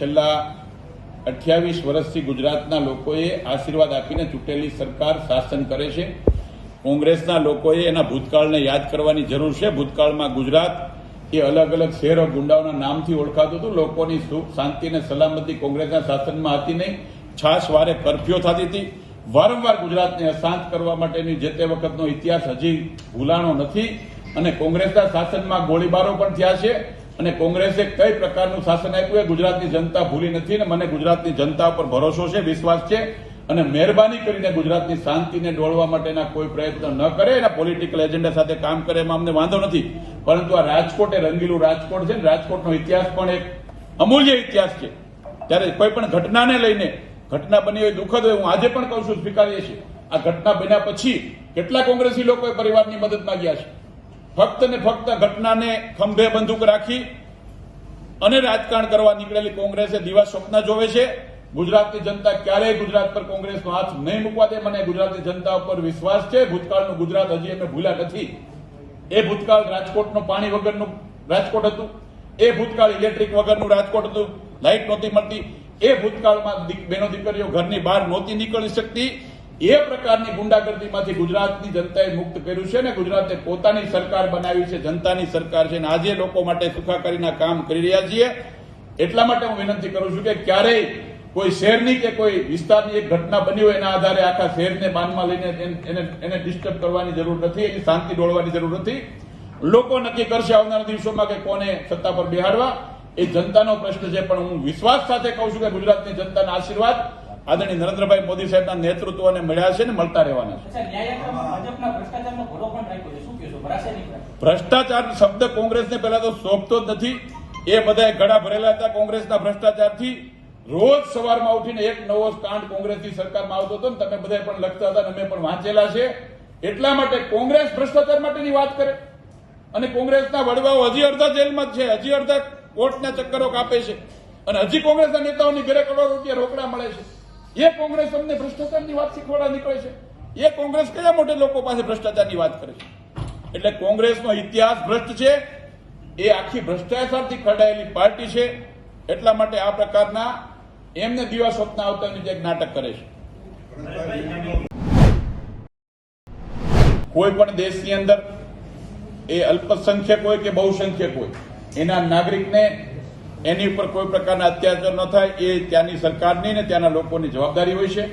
છેલ્લા અઠ્યાવીસ વર્ષથી ગુજરાતના લોકોએ આશીર્વાદ આપીને ચૂંટેલી સરકાર શાસન કરે છે. કોંગ્રેસના લોકોએ એના ભૂતકાળને યાદ કરવાની જરૂર છે. ભૂતકાળમાં ગુજરાત એ અલગ અલગ શહેરો ગુંડાઓના નામથી ઓળખાતું હતું. લોકોની સુખ, શાંતિ અને સલામતી કોંગ્રેસના શાસનમાં હતી નહીં. છાસ વારે કરફ્યુ થતી હતી. વારંવાર ગુજરાતને અશાંત કરવા માટેની જે તે વખતનો ઇતિહાસ હજી ભૂલાણો નથી. અને કોંગ્રેસના શાસનમાં ગોળીબારો પણ થયા છે. અને કોંગ્રેસે કઈ પ્રકારનું શાસન આપ્યું એ ગુજરાતની જનતા ભૂલી નથી અને મને ગુજરાતની જનતા પર ભરોસો છે, વિશ્વાસ છે. અને મહેરબાની કરીને ગુજરાતની શાંતિને ડોળવા માટેના કોઈ પ્રયત્ન ન કરે એના પોલિટિકલ એજન્ડા સાથે કામ કરે એમાં અમને વાંધો નથી. પરંતુ આ રાજકોટ એ રંગીલું રાજકોટ છે ને રાજકોટનો ઇતિહાસ પણ એક અમૂલ્ય ઇતિહાસ છે. ત્યારે કોઈ પણ ઘટનાને લઈને, ઘટના બની હોય દુઃખદ હોય, હું આજે પણ કહું છું, સ્વીકારીએ છીએ. આ ઘટના બન્યા પછી કેટલા કોંગ્રેસી લોકોએ પરિવારની મદદ માંગ્યા છે? ફક્ત ને ફક્ત ઘટનાને ખંભે બંદૂક રાખી અને રાજકારણ કરવા નીકળેલી કોંગ્રેસે દિવા સ્વપ્ન જોવે છે. ગુજરાતની જનતા ક્યારેય ગુજરાત પર કોંગ્રેસનો હાથ નહીં મૂકવા દે. મને ગુજરાતની જનતા ઉપર વિશ્વાસ છે. ભૂતકાળનું ગુજરાત હજી અમે ભૂલ્યા નથી. એ ભૂતકાળ રાજકોટનું પાણી વગરનું રાજકોટ હતું. એ ભૂતકાળ ઇલેક્ટ્રિક વગરનું રાજકોટ હતું. લાઇટ નહોતી મળતી. એ ભૂતકાળમાં બહેનો દીકરીઓ ઘરની બહાર નહોતી નીકળી શકતી. એ પ્રકારની ગુંડાગર્દીમાંથી ગુજરાતની જનતાએ મુક્ત કર્યું છે ને ગુજરાતે પોતાની સરકાર બનાવી છે, જનતાની સરકાર છે અને આજે લોકો માટે સુખાકારીના કામ કરી રહ્યા છીએ. એટલા માટે હું વિનંતી કરું છું કે ક્યારેય કોઈ શહેરની કે કોઈ વિસ્તારની એક ઘટના બની હોય એના આધારે આખા શહેરને બાનમાં લઈને એને એને ડિસ્ટર્બ કરવાની જરૂર નથી, એની શાંતિ ડોળવાની જરૂર નથી. લોકો નક્કી કરશે આવનારા દિવસોમાં કે કોને સત્તા પર બિહાડવા. એ જનતાનો પ્રશ્ન છે, પણ હું વિશ્વાસ સાથે કહું છું કે ગુજરાતની જનતાના આશીર્વાદ આદરણીય નરેન્દ્રભાઈ મોદી સાહેબના નેતૃત્વને મળ્યા છે ને મળતા રહેવાના છે? ભ્રષ્ટાચાર શબ્દ કોંગ્રેસને પહેલા તો સોંપતો જ નથી. એ બધા ઘડા ભરેલા હતા કોંગ્રેસના ભ્રષ્ટાચારથી. રોજ સવારમાં ઉઠીને એક નવો કાંડ કોંગ્રેસની સરકારમાં આવતો હતો ને તમે બધા પણ લખતા હતા અમે પણ વાંચેલા છે. એટલા માટે કોંગ્રેસ ભ્રષ્ટાચાર માટેની વાત કરે. અને કોંગ્રેસના વડવાઓ હજી અડધા જેલમાં જ છે હજી અડધા કોર્ટના ચક્કરો કાપે છે. અને હજી કોંગ્રેસના નેતાઓની ઘરે કરોડો રૂપિયા રોકડા મળે છે. એ કોંગ્રેસ અમને ભ્રષ્ટાચારની વાત શીખવાડા નીકળે છે. એ કોંગ્રેસ કયા મોટે લોકો પાસે ભ્રષ્ટાચારની વાત કરે છે? એટલે કોંગ્રેસનો ઇતિહાસ ભ્રષ્ટ છે. એ આખી ભ્રષ્ટાચારથી ખરડાયેલી પાર્ટી છે. એટલા માટે આ પ્રકારના એમને દિવા સ્વપ્ન આવતાની જે નાટક કરે છે. કોઈ પણ દેશની અંદર એ અલ્પસંખ્યક હોય કે બહુસંખ્યક હોય, એના નાગરિકને એની ઉપર કોઈ પ્રકારના અત્યાચાર ન થાય, એ ત્યાંની સરકારની ને ત્યાંના લોકોની જવાબદારી હોય છે.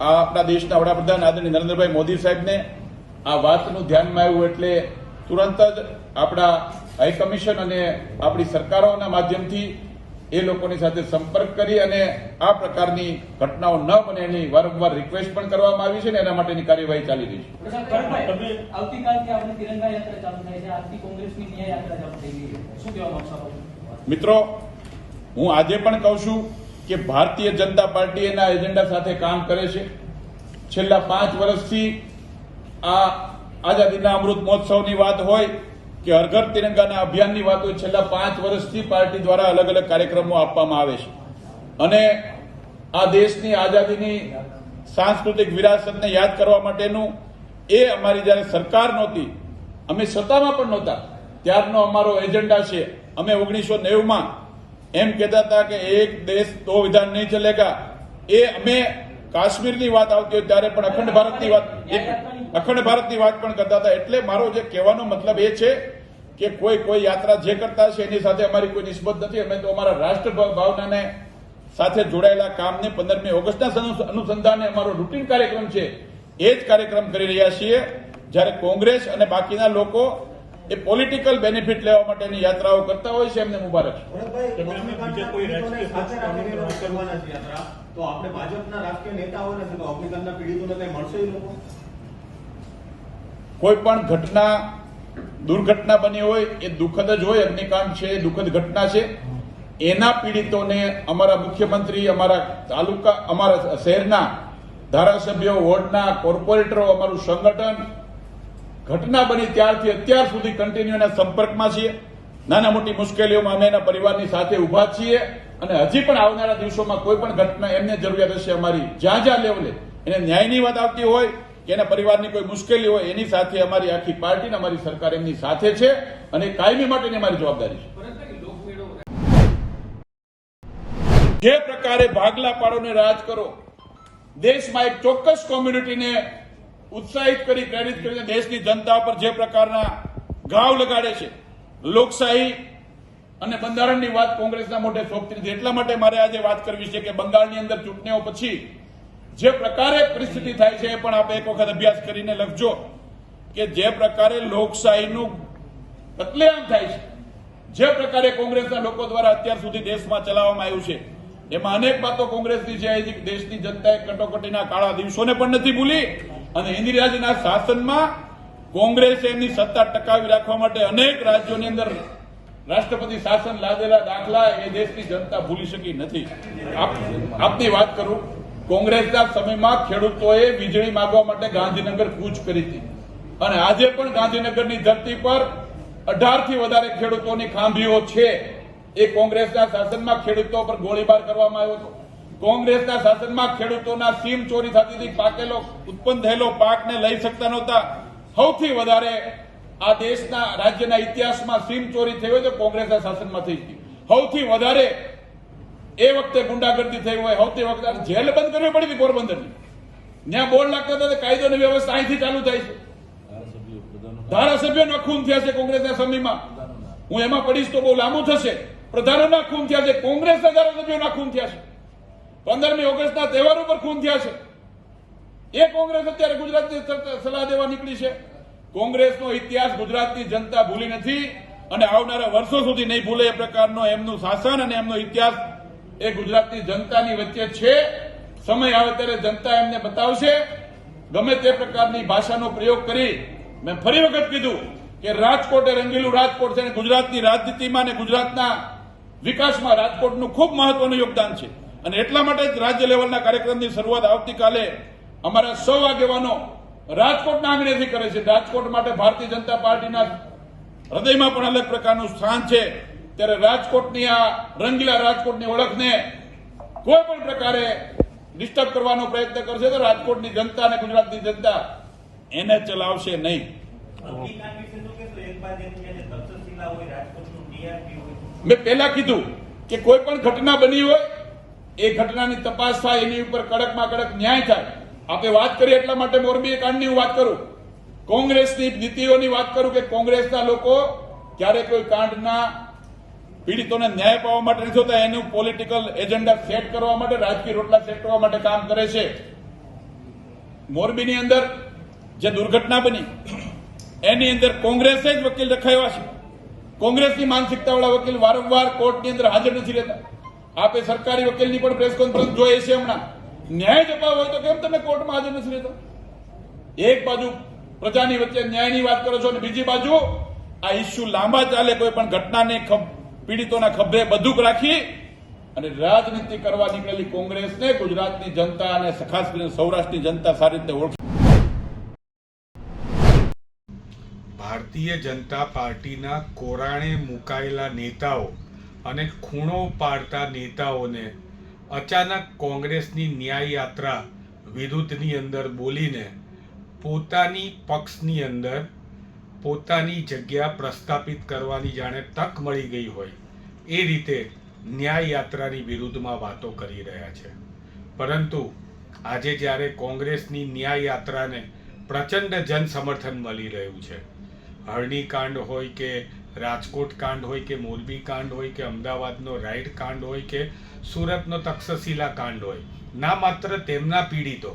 આ આપણા દેશના વડાપ્રધાન આદરણીય નરેન્દ્રભાઈ મોદી સાહેબને આ વાતનું ધ્યાનમાં આવ્યું એટલે તુરંત જ આપણા હાઈકમિશન અને આપણી સરકારોના માધ્યમથી એ લોકોની સાથે સંપર્ક કરી અને આ પ્રકારની ઘટનાઓ ન બને એની વારંવાર રિક્વેસ્ટ પણ કરવામાં આવી છે ને એના માટેની કાર્યવાહી ચાલી રહી છે. આવતીકાલથી આપણે તિરંગા યાત્રા ચાલુ થાય છે. આજથી કોંગ્રેસની ન્યાય યાત્રા ચાલુ થઈ ગઈ શું કહેવા માંગશો? મિત્રો, હું આજે પણ કહું છું કે ભારતીય જનતા પાર્ટી એના એજન્ડા સાથે કામ કરે છે. છેલ્લા પાંચ વર્ષથી આ આઝાદીના અમૃત મહોત્સવની વાત હોય કે હરઘર તિરંગાના અભિયાનની વાત હોય, છેલ્લા પાંચ વર્ષથી પાર્ટી દ્વારા અલગ અલગ કાર્યક્રમો આપવામાં આવે છે. અને આ દેશની આઝાદીની સાંસ્કૃતિક વિરાસતને યાદ કરવા માટેનું એ અમારી જ્યારે સરકાર નહોતી, અમે સત્તામાં પણ નહોતા. ત્યારનો અમારો એજન્ડા છે અમે ઓગણીસો નેવુંમાં એમ કહેતા હતા કે એક દેશ દો વિધાન નહીં ચલેગા. એ અમે કાશ્મીરની વાત આવતી હોય ત્યારે પણ અખંડ ભારતની વાત અખંડ ભારતની વાત પણ કરતા હતા. એટલે મારો જે કહેવાનો મતલબ એ છે કે કોઈ કોઈ યાત્રા જે કરતા છે એની સાથે અમારી કોઈ નિસ્બત નથી. અમે તો અમારા રાષ્ટ્ર ભાવનાને સાથે જોડાયેલા કામને પંદરમી ઓગસ્ટના અનુસંધાને અમારો રૂટીન કાર્યક્રમ છે એ જ કાર્યક્રમ કરી રહ્યા છીએ. જ્યારે કોંગ્રેસ અને બાકીના લોકો એ પોલિટિકલ બેનિફિટ લેવા માટેની યાત્રાઓ કરતા હોય છે એમને મુબારક. છે કોઈ રાજકીય સાથે રાખીને કરવાના છે યાત્રા. તો આપણે ભાજપના રાજકીય નેતાઓને છે તો અગ્નિકાંડના પીડિતોને કઈ મળશે એ લોકો? કોઈ પણ ઘટના દુર્ઘટના બની હોય એ દુઃખદ જ હોય અગ્નિકાંડ છે એ દુઃખદ ઘટના છે. એના પીડિતોને અમારા મુખ્યમંત્રી અમારા તાલુકા અમારા શહેરના ધારાસભ્યો વોર્ડના કોર્પોરેટરો અમારું સંગઠન ઘટના બની ત્યારથી અત્યાર સુધી કન્ટિન્યુ એના સંપર્કમાં છીએ. નાના મોટી મુશ્કેલીઓમાં અમે એના પરિવારની સાથે ઊભા છીએ અને હજી પણ આવનારા દિવસોમાં કોઈ પણ ઘટના એમને જરૂરિયાત હશે અમારી જ્યાં જ્યાં લેવલે એને ન્યાયની વાત આવતી હોય કે એના પરિવારની કોઈ મુશ્કેલી હોય એની સાથે અમારી આખી પાર્ટી ને અમારી સરકાર એમની સાથે છે અને કાયમી માટેની અમારી જવાબદારી છે. જે પ્રકારે ભાગલા પાડોને રાજ કરો, દેશમાં એક ચોક્કસ કોમ્યુનિટીને ઉત્સાહિત કરી, પ્રેરિત કરીને દેશની જનતા પર જે પ્રકારના ઘાવ લગાડે છે, લોકશાહી અને બંધારણની વાત કોંગ્રેસના મોઢે સોંપતી નથી. એટલા માટે મારે આજે વાત કરવી છે કે બંગાળની અંદર ચૂંટણીઓ પછી જે પ્રકારે પરિસ્થિતિ થાય છે એ પણ આપણે એક વખત અભ્યાસ કરીને લખજો કે જે પ્રકારે લોકશાહીનું કતલેઆમ થાય છે, જે પ્રકારે કોંગ્રેસના લોકો દ્વારા અત્યાર સુધી દેશમાં ચલાવવામાં આવ્યું છે, એમાં અનેક વાતો કોંગ્રેસની છે દેશની જનતાએ કટોકટીના કાળા દિવસોને પણ નથી ભૂલી. અને ઇન્દિરાજીના શાસનમાં કોંગ્રેસે એમની સત્તા ટકાવી રાખવા માટે અનેક રાજ્યોની અંદર રાષ્ટ્રપતિ શાસન લાદેલા દાખલા એ દેશની જનતા ભૂલી શકી નથી. આપ- આપની વાત કરું, કોંગ્રેસના સમયમાં ખેડૂતોએ વીજળી માગવા માટે ગાંધીનગર કૂચ કરી હતી. અને આજે પણ ગાંધીનગરની ધરતી પર અઢારથી વધારે ખેડૂતોની ખાંભીઓ છે. એ કોંગ્રેસના શાસનમાં ખેડૂતો પર ગોળીબાર કરવામાં આવ્યો હતો. કોંગ્રેસના શાસનમાં ખેડૂતોના સીમ ચોરી થતી હતી પાકેલો ઉત્પન્ન થયેલો પાકને લઈ શકતા નહોતા. સૌથી વધારે આ દેશના રાજ્યના ઇતિહાસમાં સીમ ચોરી થઈ હોય તો કોંગ્રેસના શાસનમાં થઈ હતી સૌથી વધારે એ વખતે ગુંડાગર્દી થઈ હોય સૌથી વખતે જેલ બંધ કરવી પડી હતી પોરબંદરની. ત્યાં બોર્ડ લાગતા હતા કાયદોની વ્યવસ્થા અહીંથી ચાલુ થાય છે. ધારાસભ્યોના ખૂન થયા છે કોંગ્રેસના સમયમાં. હું એમાં પડીશ તો બહુ લાંબુ થશે. પ્રધાનોના ખૂન થયા છે કોંગ્રેસના ધારાસભ્યોના ખૂન થયા છે. પંદરમી ઓગસ્ટના તહેવાર ઉપર ખૂન થયા છે. એ કોંગ્રેસ અત્યારે ગુજરાતની સલાહ દેવા નીકળી છે. કોંગ્રેસનો ઇતિહાસ ગુજરાતની જનતા ભૂલી નથી અને આવનારા વર્ષો સુધી નહીં ભૂલે એ પ્રકારનો એમનું શાસન અને એમનો ઇતિહાસ એ ગુજરાતની જનતાની વચ્ચે છે. સમય આવે ત્યારે જનતા એમને બતાવશે. ગમે તે પ્રકારની ભાષાનો પ્રયોગ કરી મેં ફરી વખત કીધું કે રાજકોટ એ રંગીલું રાજકોટ છે અને ગુજરાતની રાજનીતિમાં અને ગુજરાતના વિકાસમાં રાજકોટનું ખૂબ મહત્વનું યોગદાન છે. અને એટલા માટે જ રાજ્ય લેવલના કાર્યક્રમની શરૂઆત આવતીકાલે અમારા સૌ આગેવાનો રાજકોટના આંગણેથી કરે છે રાજકોટ માટે ભારતીય જનતા પાર્ટીના હૃદયમાં પણ અલગ પ્રકારનું સ્થાન છે ત્યારે રાજકોટની આ રંગીલા રાજકોટની ઓળખને કોઈ પણ પ્રકારે ડિસ્ટર્બ કરવાનો પ્રયત્ન કરશે તો રાજકોટની જનતા અને ગુજરાતની જનતા એને ચલાવશે નહીં. મેં પહેલા કીધું કે કોઈ પણ ઘટના બની હોય એ ઘટનાની તપાસ થાય, એની ઉપર કડકમાં કડક ન્યાય થાય. આપણે વાત કરીએ એટલા માટે મોરબી કાંડની હું વાત કરું. કોંગ્રેસની નીતિઓની વાત કરું કે કોંગ્રેસના લોકો ક્યારે કોઈ કાંડના પીડિતોને ન્યાય પાવા માટે નથી હોતા એનું પોલિટિકલ એજન્ડા સેટ કરવા માટે, રાજકીય રોટલા સેટ કરવા માટે કામ કરે છે. મોરબીની અંદર જે દુર્ઘટના બની, એની અંદર કોંગ્રેસે જ વકીલ રખાયા છે. કોંગ્રેસની માનસિકતાવાળા વકીલ વારંવાર કોર્ટની અંદર હાજર નથી રહેતા. આપે સરકારી વકીલની પણ પ્રેસ કોન્ફરન્સ જોઈએ છે હમણાં. ન્યાય જ હોય તો કેમ તમે કોર્ટમાં હાજર નથી રહેતા? એક બાજુ પ્રજાની વચ્ચે ન્યાયની વાત કરો છો અને બીજી બાજુ આ ઇસ્યુ લાંબા ચાલે કોઈ પણ ઘટનાને પીડિતોના ખભે બધુંક રાખી અને રાજનીતિ કરવા નીકળેલી કોંગ્રેસને ગુજરાતની જનતા અને ખાસ કરીને સૌરાષ્ટ્રની જનતા સારી રીતે ઓળખે, ભારતીય જનતા પાર્ટીના કોરાણે મુકાયેલા નેતાઓ અને ખૂણો પાડતા નેતાઓને અચાનક કોંગ્રેસની ન્યાય યાત્રા વિરુદ્ધની અંદર બોલીને પોતાની પક્ષની અંદર પોતાની જગ્યા પ્રસ્થાપિત કરવાની જાણે તક મળી ગઈ હોય એ રીતે ન્યાય યાત્રાની વિરુદ્ધમાં વાતો કરી રહ્યા છે. પરંતુ આજે જ્યારે કોંગ્રેસની ન્યાય યાત્રાને પ્રચંડ જન સમર્થન મળી રહ્યું છે, હરણીકાંડ હોય કે રાજકોટ કાંડ હોય કે મોરબી કાંડ હોય કે અમદાવાદનો રાઈડ કાંડ હોય કે સુરતનો તક્ષશિલા કાંડ હોય, ના માત્ર તેમના પીડિતો,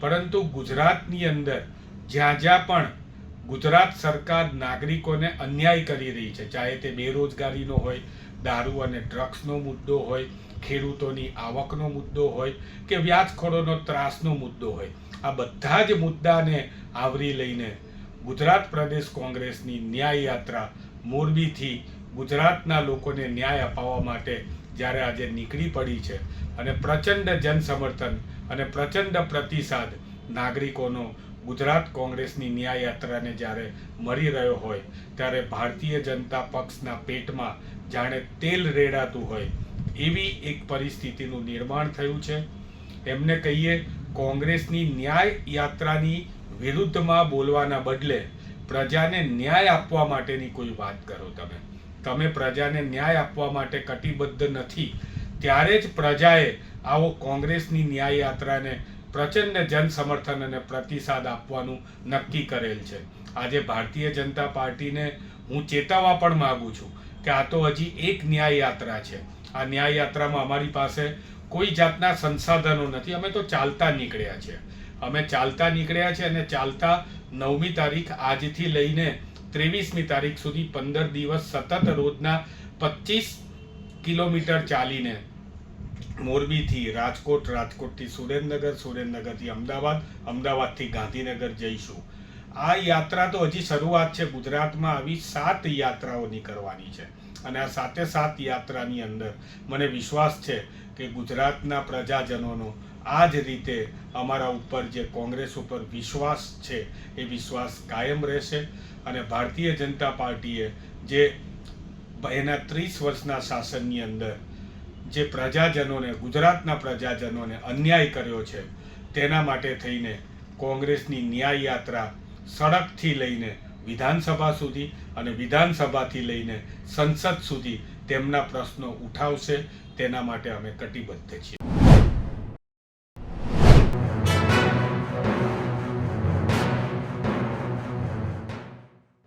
પરંતુ ગુજરાતની અંદર જ્યાં જ્યાં પણ ગુજરાત સરકાર નાગરિકોને અન્યાય કરી રહી છે, ચાહે તે બેરોજગારીનો હોય, દારૂ અને ડ્રગ્સનો મુદ્દો હોય, ખેડૂતોની આવકનો મુદ્દો હોય કે વ્યાજખોરોનો ત્રાસનો મુદ્દો હોય, આ બધા જ મુદ્દાને આવરી લઈને ગુજરાત પ્રદેશ કોંગ્રેસની ન્યાય યાત્રા મોરબીથી ગુજરાતના લોકોને ન્યાય અપાવવા માટે જ્યારે આજે નીકળી પડી છે અને પ્રચંડ જનસમર્થન અને પ્રચંડ પ્રતિસાદ નાગરિકોનો ગુજરાત કોંગ્રેસની ન્યાય યાત્રાને જ્યારે મળી રહ્યો હોય, ત્યારે ભારતીય જનતા પક્ષના પેટમાં જાણે તેલ રેડાતું હોય એવી એક પરિસ્થિતિનું નિર્માણ થયું છે. એમને કહીએ, કોંગ્રેસની ન્યાય યાત્રાની વિરુદ્ધમાં બોલવાના બદલે પ્રજાને ન્યાય આપવા માટેની કોઈ વાત કરો તમે. તમે પ્રજાને ન્યાય આપવા માટે કટિબદ્ધ નથી. ત્યારે જ પ્રજાએ આવો કોંગ્રેસની ન્યાય યાત્રાને પ્રચંડ જન સમર્થન અને પ્રતિસાદ આપવાનું નક્કી કરેલ છે. આજે ભારતીય જનતા પાર્ટીને હું ચેતવવા પણ માંગુ છું કે આ તો હજી એક ન્યાય યાત્રા છે. આ ન્યાય યાત્રામાં અમારી પાસે કોઈ જાતના સંસાધનો નથી. અમે તો ચાલતા નીકળ્યા છે અમે ચાલતા નીકળ્યા છે અને ચાલતા નવમી તારીખ આજથી લઈને ત્રેવીસમી તારીખ સુધી પંદર દિવસ સતત રોજના પચીસ કિલોમીટર ચાલીને મોરબીથી રાજકોટ, રાજકોટથી સુરેન્દ્રનગર, સુરેન્દ્રનગરથી અમદાવાદ, અમદાવાદથી ગાંધીનગર જઈશું. આ યાત્રા તો હજી શરૂઆત છે. ગુજરાતમાં આવી સાત યાત્રાઓની કરવાની છે. અને આ સાતે સાત યાત્રાની અંદર મને વિશ્વાસ છે કે ગુજરાતના પ્રજાજનોનો આ જ રીતે અમારા ઉપર જે કોંગ્રેસ ઉપર વિશ્વાસ છે, એ વિશ્વાસ કાયમ રહેશે અને ભારતીય જનતા પાર્ટીએ જે એના ત્રીસ વર્ષના શાસનની અંદર જે પ્રજાજનોને, ગુજરાતના પ્રજાજનોને અન્યાય કર્યો છે, તેના માટે થઈને કોંગ્રેસની ન્યાય યાત્રા સડકથી લઈને વિધાનસભા સુધી અને વિધાનસભાથી લઈને સંસદ સુધી તેમના પ્રશ્નો ઉઠાવશે, તેના માટે અમે કટિબદ્ધ છીએ.